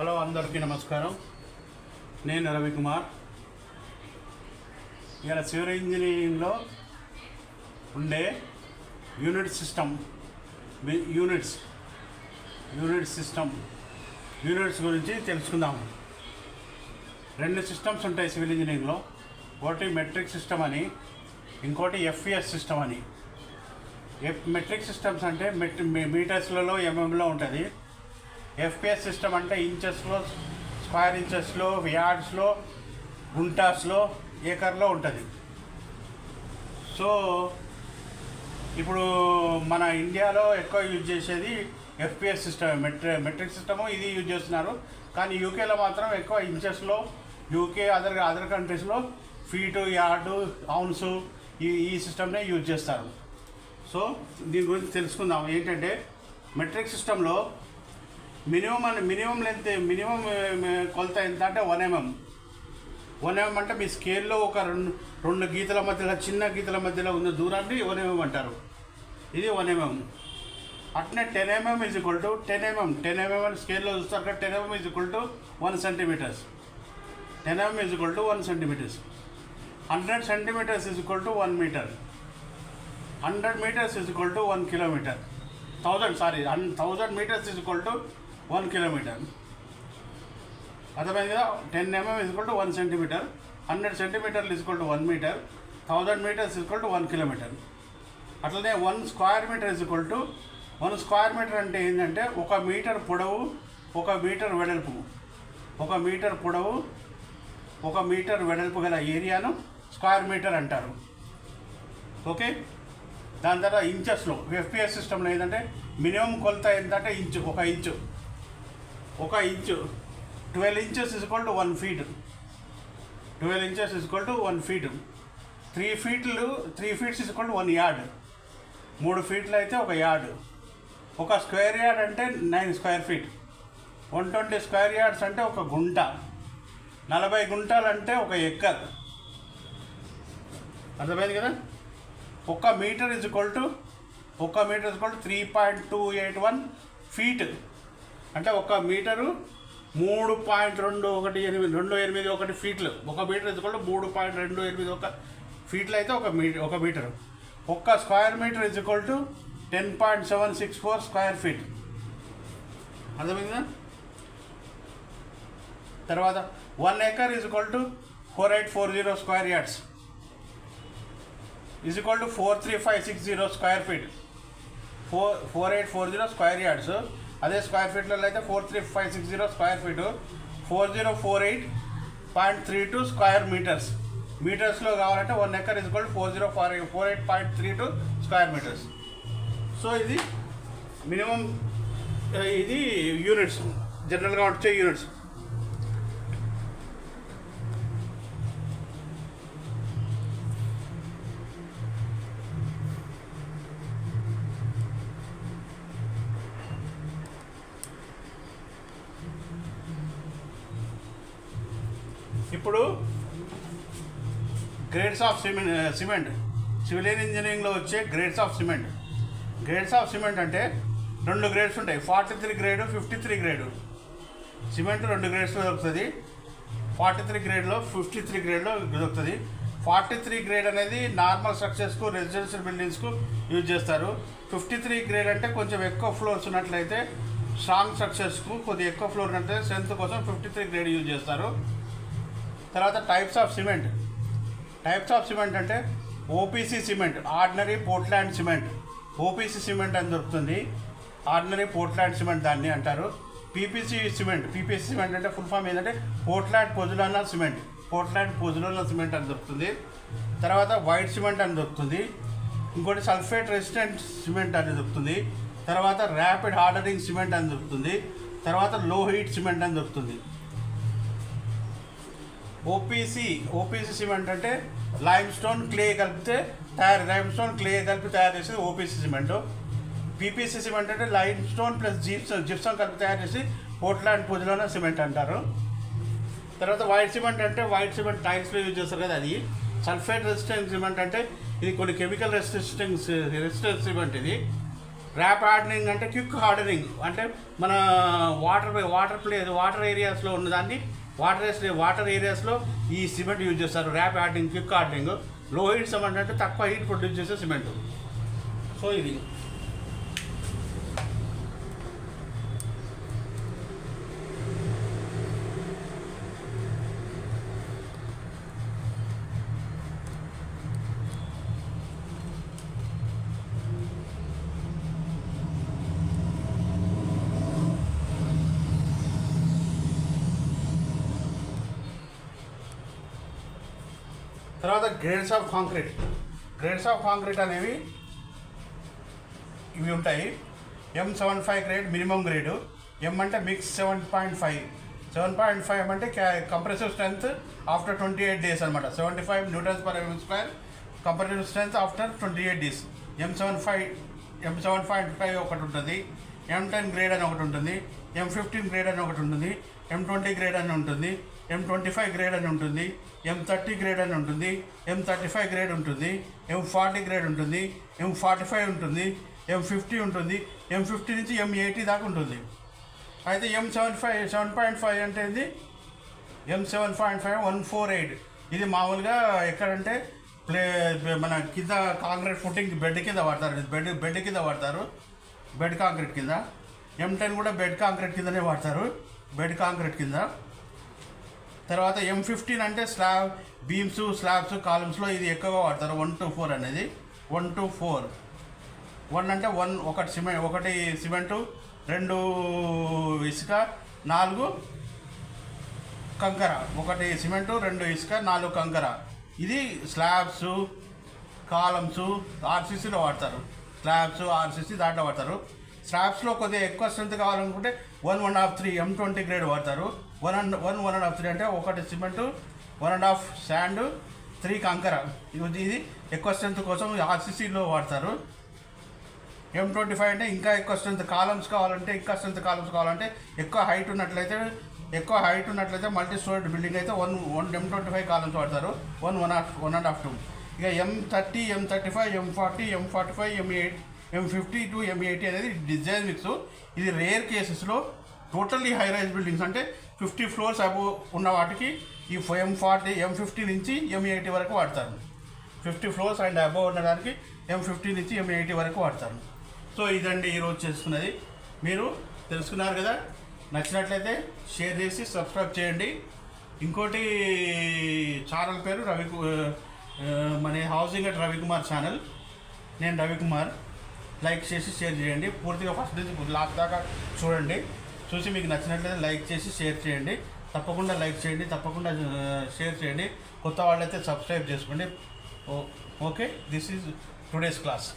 Hello అందరికీ నమస్కారం. నేను రవికుమార్. ఇలా సివిల్ ఇంజనీరింగ్లో ఉండే unit system units unit system units గురించి తెలుసుకుందాం. రెండు సిస్టమ్స్ ఉంటాయి సివిల్ ఇంజనీరింగ్లో. ఒకటి మెట్రిక్ సిస్టమ్ అని ఇంకోటి ఎఫ్ఈఎస్ సిస్టమ్ అని. ఎఫ్ మెట్రిక్ సిస్టమ్స్ అంటే మెట్ మీ- మీటర్స్లలో ఎంఎంలో ఉంటుంది. ఎఫ్పిఎస్ సిస్టమ్ అంటే ఇంచెస్లో స్క్వేర్ ఇంచెస్లో యార్డ్స్లో గుంటాస్లో ఏకర్లో ఉంటుంది. సో ఇప్పుడు మన ఇండియాలో ఎక్కువ యూజ్ చేసేది ఎఫ్పిఎస్ సిస్టమ్ మెట్రి మెట్రిక్ సిస్టము ఇది యూజ్ చేస్తున్నారు. కానీ యూకేలో మాత్రం ఎక్కువ ఇంచెస్లో యూకే అదర్ అదర్ కంట్రీస్లో ఫీటు యార్డు అవున్స్ ఈ ఈ సిస్టమ్నే యూజ్ చేస్తారు. సో దీని గురించి తెలుసుకుందాం. ఏంటంటే మెట్రిక్ సిస్టంలో మినిమం అని మినిమం లెంత్ మినిమం కొలత ఎంత అంటే వన్ ఎంఎం. వన్ ఎంఎం అంటే మీ స్కేల్లో ఒక రెండు రెండు గీతల మధ్యలో చిన్న గీతల మధ్యలో ఉన్న దూరాన్ని వన్ ఎంఎం అంటారు. ఇది వన్ ఎంఎం. అట్నే ten mm is equal to ten mm. Ten mm అని స్కేల్లో చూస్తారు కదా ten mm is equal to one centimetres. Ten mm is equal to one centimetres. Hundred centimetres is equal to one metre. Hundred metres is equal to one kilometre. Thousand sorry thousand metres is equal to one kilometre. అర్థమైంది కదా? Ten mm is equal to one centimetre hundred సెంటీమీటర్లు is equal to one metre thousand metres is equal to one kilometre. అట్లనే one square metre is equal to one square metre అంటే ఏంటంటే ఒక metre పొడవు ఒక metre వెడల్పు. ఒక metre పొడవు ఒక మీటర్ వెడల్పు గల ఏరియాను స్క్వేర్ మీటర్ అంటారు. ఓకే? దాని తర్వాత ఇంచెస్లో ఎఫ్పిఎస్ సిస్టంలో ఏంటంటే మినిమం కొలత ఏంటంటే ఇంచు ఒక ఇంచు. ఒక inch. Twelve inches is equal to one feet twelve inches is equal to one feet three ఫీట్లు three feets is equal to one yard మూడు ఫీట్లు అయితే ఒక యార్డ్ ఒక స్క్వేర్ యార్డ్ అంటే nine square feet one twenty square yards అంటే ఒక గుంట. నలభై గుంటలు అంటే ఒక ఎక్కర్ అర్థమైంది కదా? ఒక్క మీటర్ ఇజ్ ఈక్వల్ టు ఒక్క metre is equal to three point two eight one feet అంటే ఒక మీటరు మూడు పాయింట్ రెండు ఒకటి ఎనిమిది రెండు ఎనిమిది ఒకటి ఫీట్లు. ఒక మీటర్ ఇజ్ మూడు పాయింట్ రెండు ఎనిమిది ఒక ఫీట్లు అయితే ఒక మీటర్ ఒక మీటర్. ఒక్క square metre is equal to ten point seven six four square feet అర్థమైందా? తర్వాత one acre is equal to four eight four zero square yards is equal to four three five six zero square feet four four eight four zero square yards అదే square ఫీట్లలో అయితే four three five six zero square feet. Four zero four eight point three two square metres. మీటర్స్లో కావాలంటే one acre is equal four zero four four eight point three two square metres. So ఇది minimum ఇది units. జనరల్గా వచ్చే units. ఇప్పుడు grades of cement cement civil ఇంజనీరింగ్లో వచ్చే grades of cement grades of cement అంటే రెండు గ్రేడ్స్ ఉంటాయి. Forty three grade fifty three grade cement రెండు గ్రేడ్స్లో దొరుకుతుంది. ఫార్టీ త్రీ గ్రేడ్లో ఫిఫ్టీ త్రీ గ్రేడ్లో దొరుకుతుంది. ఫార్టీ త్రీ గ్రేడ్ అనేది నార్మల్ స్ట్రక్చర్స్కు రెసిడెన్షియల్ బిల్డింగ్స్కు యూజ్ చేస్తారు. ఫిఫ్టీ త్రీ గ్రేడ్ అంటే కొంచెం ఎక్కువ ఫ్లోర్స్ ఉన్నట్లయితే స్ట్రాంగ్ స్ట్రక్చర్స్కు కొద్దిగా ఎక్కువ ఫ్లోర్ ఉన్నట్లయితే స్ట్రెంత్ కోసం ఫిఫ్టీ త్రీ గ్రేడ్ యూజ్ చేస్తారు. తర్వాత types of cement types of cement అంటే OPC cement ordinary Portland cement OPC cement అని దొరుకుతుంది. ఆర్డినరీ పోర్ట్లాండ్ సిమెంట్ దాన్ని అంటారు. పీపీసీ సిమెంట్ పీపీసీ సిమెంట్ అంటే ఫుల్ ఫామ్ ఏంటంటే Portland pozzolana cement Portland pozzolana cement అని దొరుకుతుంది. తర్వాత వైట్ సిమెంట్ అని దొరుకుతుంది. ఇంకోటి సల్ఫేట్ రెసిస్టెంట్ సిమెంట్ అని దొరుకుతుంది. తర్వాత ర్యాపిడ్ హార్డరింగ్ సిమెంట్ అని దొరుకుతుంది. తర్వాత లో హీట్ సిమెంట్ అని దొరుకుతుంది. ఓపీసీ ఓపీసీ సిమెంట్ అంటే లైమ్ స్టోన్ క్లే కలిపితే తయారు లైమ్ స్టోన్ క్లే కలిపి తయారు చేసేది ఓపీసీ సిమెంట్. పీపీసీ సిమెంట్ అంటే lime stone plus gypsum gypsum కలిపి తయారు చేసి పోర్ట్లాండ్ పూజలోనే సిమెంట్ అంటారు. తర్వాత వైట్ సిమెంట్ అంటే వైట్ సిమెంట్ టైల్స్లో యూజ్ చేస్తారు కదా అది. సల్ఫేట్ రెసిస్టెంట్ సిమెంట్ అంటే ఇది కొన్ని కెమికల్ రెసిస్టెన్స్ రెసిస్టెన్స్ సిమెంట్ ఇది. ర్యాప్ హార్డనింగ్ అంటే క్విక్ హార్డనింగ్ అంటే మన వాటర్ వాటర్ ప్లే వాటర్ ఏరియాస్లో ఉన్నదాన్ని వాటర్ ఏస్ వాటర్ ఏరియాస్లో ఈ సిమెంట్ యూజ్ చేస్తారు. ర్యాప్ హార్డనింగ్ క్విక్ హార్డనింగ్లో హీట్ సిమెంట్ అంటే తక్కువ హీట్ ప్రొడ్యూస్ చేసే సిమెంట్. సో ఇది. తర్వాత grades of concrete grades of concrete అనేవి ఇవి ఉంటాయి. M seven five grade minimum grade M అంటే mix seven point five seven point five అంటే compressive strength after twenty eight days అనమాట seventy five newtons per mm square compressive strength after twenty eight days M seven five M seven point five ఒకటి ఉంటుంది. ఎం ten grade అని ఒకటి ఉంటుంది. M fifteen grade అని ఒకటి ఉంటుంది. ఎం ట్వంటీ గ్రేడ్ అని ఉంటుంది. ఎం ట్వంటీ ఫైవ్ గ్రేడ్ అని ఉంటుంది ఎం థర్టీ గ్రేడ్ అని ఉంటుంది ఎం థర్టీ ఫైవ్ గ్రేడ్ ఉంటుంది ఎం ఫార్టీ గ్రేడ్ ఉంటుంది ఎం ఫార్టీ ఫైవ్ ఉంటుంది ఎం ఫిఫ్టీ ఉంటుంది ఎం ఫిఫ్టీ నుంచి ఎం ఎయిటీ దాకా ఉంటుంది. అయితే M seven five seven point five అంటే ఇది M seven point five one four eight ఇది మామూలుగా ఎక్కడంటే ప్లే మన కింద కాంక్రీట్ ఫుటింగ్ బెడ్ కింద వాడతారు. బెడ్ బెడ్ కింద వాడతారు. బెడ్ కాంక్రీట్ కింద. ఎం టెన్ కూడా బెడ్ కాంక్రీట్ కిందనే వాడతారు. బెడ్ కాంక్రీట్ కింద. తర్వాత ఎం ఫిఫ్టీన్ అంటే స్లాబ్ బీమ్స్ స్లాబ్స్ కాలమ్స్లో ఇది ఎక్కువగా వాడతారు. వన్ టు ఫోర్ అనేది. వన్ టు ఫోర్ వన్ అంటే వన్ ఒకటి సిమెంట్ ఒకటి సిమెంటు రెండు ఇసుక నాలుగు కంకర. ఒకటి సిమెంటు రెండు ఇసుక నాలుగు కంకర. ఇది స్లాబ్స్ కాలమ్స్ ఆర్సీసీలో వాడతారు. స్లాబ్స్ ఆర్సీసీ దాంట్లో వాడతారు. స్లాబ్స్లో కొద్దిగా ఎక్కువ స్ట్రెంత్ కావాలనుకుంటే one one half three M twenty grade వాడతారు. One and one one and half three అంటే ఒకటి cement one and half sand three కంకర. ఇది ఇది ఎక్కువ స్ట్రెంత్ కోసం ఆర్సీసీలో వాడతారు. ఎం ట్వంటీ ఫైవ్ అంటే ఇంకా ఎక్కువ స్ట్రెంత్ కాలమ్స్ కావాలంటే ఇంకా స్ట్రెంత్ కాలమ్స్ కావాలంటే ఎక్కువ హైట్ ఉన్నట్లయితే ఎక్కువ హైట్ ఉన్నట్లయితే మల్టీ స్టోరీ బిల్డింగ్ అయితే one one M twenty five columns వాడతారు. One one half one and half two ఇక M thirty M thirty five M forty M forty five M eight M fifty two M eighty అనేది design mix ఇది rare కేసెస్లో totally high rise buildings అంటే fifty floors above ఉన్న వాటికి ఈ ఎం forty ఎం fifty నుంచి ఎం eighty వరకు వాడతారు. ఫిఫ్టీ ఫ్లోర్స్ అండ్ అబోవ్ ఉండడానికి ఎం ఫిఫ్టీ నుంచి ఎం ఎయిటీ వరకు వాడతారు. సో ఇదండి ఈరోజు చేసుకున్నది. మీరు తెలుసుకున్నారు కదా? నచ్చినట్లయితే షేర్ చేసి సబ్స్క్రైబ్ చేయండి. ఇంకోటి ఛానల్ పేరు రవి మన హౌసింగ్ అట్ రవికుమార్ ఛానల్ నేను రవికుమార్. లైక్ చేసి షేర్ చేయండి. పూర్తిగా ఫస్ట్ నుంచి లాస్ట్ దాకా చూడండి. చూసి మీకు నచ్చినట్లయితే లైక్ చేసి షేర్ చేయండి. తప్పకుండా లైక్ చేయండి. తప్పకుండా షేర్ చేయండి. కొత్త వాళ్ళైతే సబ్స్క్రైబ్ చేసుకోండి. ఓ- okay? This is today's class.